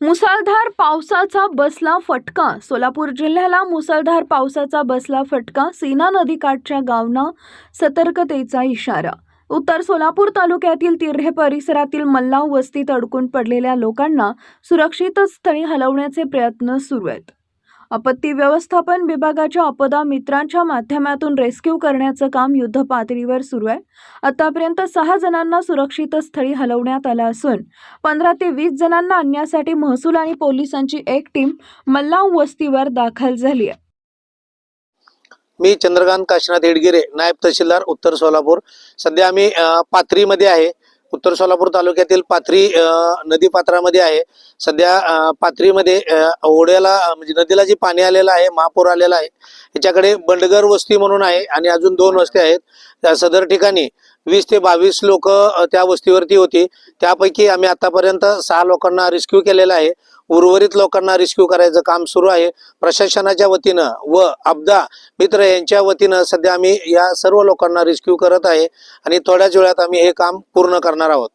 मुसळधार पावसाचा बसला फटका. सोलापूर जिल्ह्याला मुसळधार पावसाचा बसला फटका. सीना नदीकाठच्या गावना सतर्कतेचा इशारा. उत्तर सोलापूर तालुक्यातील तिर्हे परिसरातील मल्लाव वस्तीत अडकून पडलेल्या लोकांना सुरक्षित स्थळी हलवण्याचे प्रयत्न सुरू आहेत. आपत्ती व्यवस्थापन विभागाच्या आपदा मित्रांच्या माध्यमातून रेस्क्यू करण्याचं काम युद्ध पातळीवर सुरू आहे. आतापर्यंत सहा जणांना सुरक्षित स्थळी हलवण्यात आलं असून पंधरा ते वीस जणांना आणण्यासाठी महसूल आणि पोलिसांची एक टीम मल्लाव वस्तीवर दाखल झाली आहे. मी चंद्रकांत काशीनाथ हेडगिरे नायब तहसीलदार उत्तर सोलापूर. सध्या आम्ही पाथरीमध्ये आहे. उत्तर सोलापूर तालुक्यातील पाथरी नदी नदीपात्रामध्ये आहे. सध्या पाथरीमध्ये ओढ्याला म्हणजे नदीला जे पाणी आलेलं आहे महापूर आलेला आहे याच्याकडे बंडगर वस्ती म्हणून आहे आणि अजून दोन वस्ती आहेत. सदर ठिकाणी वीस ते बावीस लोक त्या वस्तीवरती होती. त्यापैकी आम्ही आतापर्यंत सहा लोकांना रिस्क्यू केलेला आहे. उर्वरित लोकांना रिस्क्यू करायचं काम सुरू आहे. प्रशासनाच्या वतीनं व अब्दा मित्र यांच्या वतीनं सध्या आम्ही या सर्व लोकांना रिस्क्यू करत आहे. आणि थोड्याच वेळात आम्ही हे काम पूर्ण करणार आहोत.